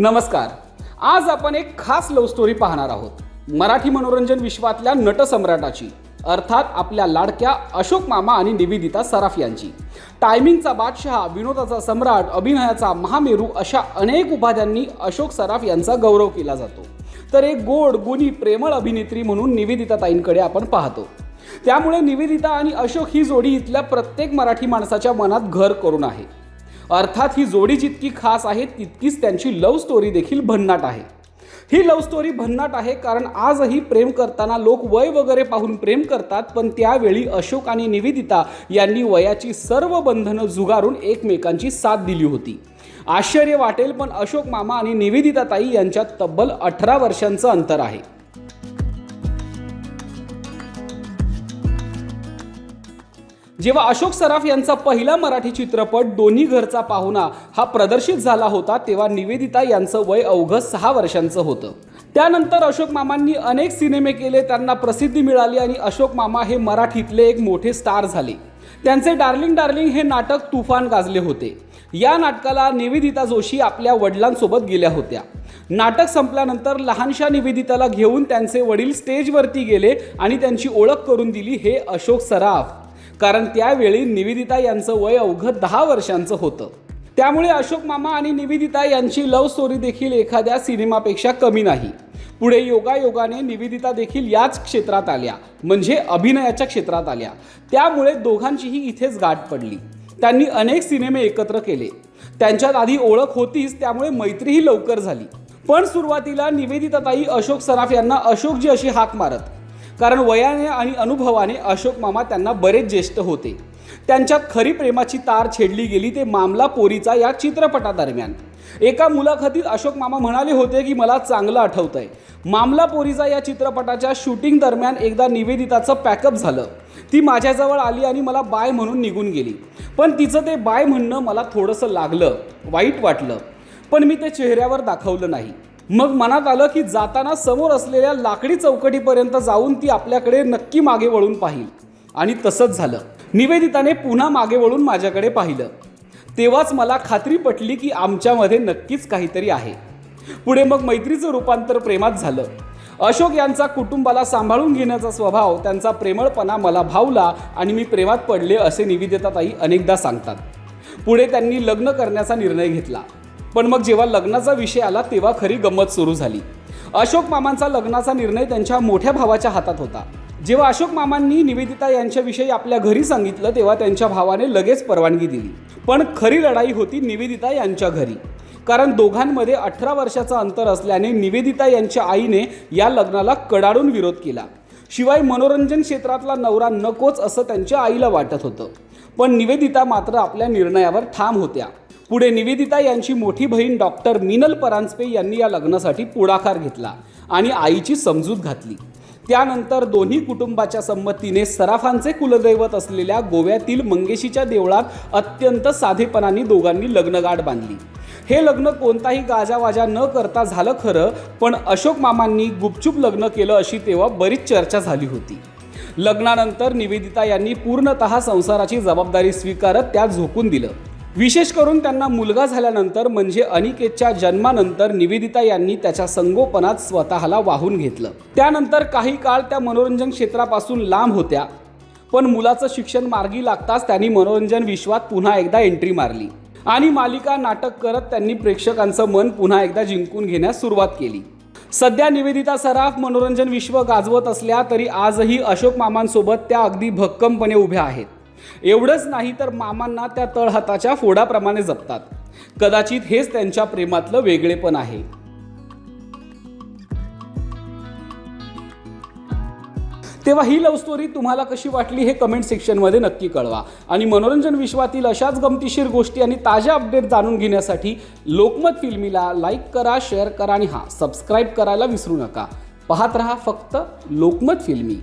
नमस्कार. आज आपण एक खास लव्ह स्टोरी पाहणार आहोत. मराठी मनोरंजन विश्वातल्या नटसम्राटाची अर्थात आपल्या लाडक्या अशोक मामा आणि निवेदिता सराफ यांची. टायमिंगचा बादशहा विनोदाचा सम्राट अभिनयाचा महामेरू अशा अनेक उपाध्यांनी अशोक सराफ यांचा गौरव केला जातो. तर एक गोड गुणी प्रेमळ अभिनेत्री म्हणून निवेदिता ताईंकडे आपण पाहतो. त्यामुळे निवेदिता आणि अशोक ही जोडी इथल्या प्रत्येक मराठी माणसाच्या मनात घर करून आहे. अर्थात ही जोडी जितकी खास आहे तितकीच त्यांची लव्ह स्टोरी देखील भन्नाट आहे. ही लव्ह स्टोरी भन्नाट आहे कारण आजही प्रेम करताना लोक वय वगैरे पाहून प्रेम करतात पण त्यावेळी अशोक आणि निवेदिता यांनी वयाची सर्व बंधनं जुगारून एकमेकांची साथ दिली होती. आश्चर्य वाटेल पण अशोक मामा आणि निवेदिता ताई यांच्यात तब्बल अठरा वर्षांचं अंतर आहे. जेव्हा अशोक सराफ यांचा पहिला मराठी चित्रपट दोन्ही घरचा पाहुणा हा प्रदर्शित झाला होता तेव्हा निवेदिता यांचं वय अवघं सहा वर्षांचं होतं. त्यानंतर अशोक मामांनी अनेक सिनेमे केले त्यांना प्रसिद्धी मिळाली आणि अशोक मामा हे मराठीतले एक मोठे स्टार झाले. त्यांचे डार्लिंग डार्लिंग हे नाटक तुफान गाजले होते. या नाटकाला निवेदिता जोशी आपल्या वडिलांसोबत गेल्या होत्या. नाटक संपल्यानंतर लहानशा निवेदिताला घेऊन त्यांचे वडील स्टेजवरती गेले आणि त्यांची ओळख करून दिली हे अशोक सराफ. कारण त्यावेळी निवेदिता यांचं वय अवघं दहा वर्षांचं होतं. त्यामुळे अशोक मामा आणि निवेदिता यांची लव्ह स्टोरी देखील एखाद्या सिनेमापेक्षा कमी नाही. पुढे योगायोगाने निवेदिता देखील याच क्षेत्रात आल्या म्हणजे अभिनयाच्या क्षेत्रात आल्या. त्यामुळे दोघांचीही इथेच गाठ पडली. त्यांनी अनेक सिनेमे एकत्र केले. त्यांच्यात आधी ओळख होतीच त्यामुळे मैत्रीही लवकर झाली. पण सुरुवातीला निवेदिताताई अशोक सराफ यांना अशोकजी अशी हाक मारत कारण वयाने आणि अनुभवाने अशोक मामा त्यांना बरेच ज्येष्ठ होते. त्यांच्यात खरी प्रेमाची तार छेडली गेली ते मामला पोरीचा या चित्रपटादरम्यान. एका मुलाखतीत अशोक मामा म्हणाले होते की मला चांगलं आठवतंय. मामला पोरीचा या चित्रपटाच्या शूटिंग दरम्यान एकदा निवेदिताचं पॅकअप झालं. ती माझ्याजवळ आली आणि मला बाय म्हणून निघून गेली. पण तिचं ते बाय म्हणणं मला थोडंसं लागलं वाईट वाटलं. पण मी ते चेहऱ्यावर दाखवलं नाही. मग मनात आलं की जाताना समोर असलेल्या लाकडी चौकटीपर्यंत जाऊन ती आपल्याकडे नक्की मागे वळून पाहिल. आणि तसंच झालं. निवेदिताने पुन्हा मागे वळून माझ्याकडे पाहिलं. तेव्हाच मला खात्री पटली की आमच्यामध्ये नक्कीच काहीतरी आहे. पुढे मग मैत्रीचं रूपांतर प्रेमात झालं. अशोक यांचा कुटुंबाला सांभाळून घेण्याचा स्वभाव त्यांचा प्रेमळपणा मला भावला आणि मी प्रेमात पडले असे निवेदिताताई अनेकदा सांगतात. पुढे त्यांनी लग्न करण्याचा निर्णय घेतला. पण मग जेव्हा लग्नाचा विषय आला तेव्हा खरी गंमत सुरू झाली. अशोक मामांचा लग्नाचा निर्णय त्यांच्या मोठ्या भावाच्या हातात होता. जेव्हा अशोक मामांनी निवेदिता यांच्याविषयी आपल्या घरी सांगितलं तेव्हा त्यांच्या भावाने लगेच परवानगी दिली. पण खरी लढाई होती निवेदिता यांच्या घरी. कारण दोघांमध्ये अठरा वर्षाचं अंतर असल्याने निवेदिता यांच्या आईने या लग्नाला कडाडून विरोध केला. शिवाय मनोरंजन क्षेत्रातला नवरा नकोच असं त्यांच्या आईला वाटत होतं. पण निवेदिता मात्र आपल्या निर्णयावर ठाम होत्या. पुढे निवेदिता यांची मोठी बहीण डॉक्टर मिनल परांजपे यांनी या लग्नासाठी पुढाकार घेतला आणि आईची समजूत घातली. त्यानंतर दोन्ही कुटुंबाच्या संमतीने सराफांचे कुलदैवत असलेल्या गोव्यातील मंगेशीच्या देवळात अत्यंत साधेपणाने दोघांनी लग्नगाठ बांधली. हे लग्न कोणताही गाजावाजा न करता झालं खरं पण अशोक मामांनी गुपचूप लग्न केलं अशी तेव्हा बरीच चर्चा झाली होती. लग्नानंतर निवेदिता यांनी पूर्णतः संसाराची जबाबदारी स्वीकारत त्यात झोकून दिलं. विशेष करून त्यांना मुलगा झाल्यानंतर म्हणजे अनिकेतच्या जन्मानंतर निवेदिता यांनी त्याच्या संगोपनात स्वतःला वाहून घेतलं. त्यानंतर काही काळ त्या मनोरंजन क्षेत्रापासून लांब होत्या. पण मुलाचं शिक्षण मार्गी लागताच त्यांनी मनोरंजन विश्वात पुन्हा एकदा एंट्री मारली. आणि मालिका नाटक करत त्यांनी प्रेक्षकांचं मन पुन्हा एकदा जिंकून घेण्यास सुरुवात केली. सध्या निवेदिता सराफ मनोरंजन विश्व गाजवत असल्या तरी आजही अशोक मामांसोबत त्या अगदी भक्कमपणे उभ्या आहेत. एवढंच नाही तर मामांना त्या तळहाताच्या फोडाप्रमाणे जपतात. कदाचित हेच त्यांच्या प्रेमातलं वेगळेपण आहे. तेव्हा ही लव्ह स्टोरी तुम्हाला कशी वाटली हे कमेंट सेक्शनमध्ये नक्की कळवा. आणि मनोरंजन विश्वातील अशाच गमतीशीर गोष्टी आणि ताज्या अपडेट जाणून घेण्यासाठी लोकमत फिल्मीला लाईक करा शेअर करा आणि हां सबस्क्राईब करायला विसरू नका. पाहत रहा फक्त लोकमत फिल्मी.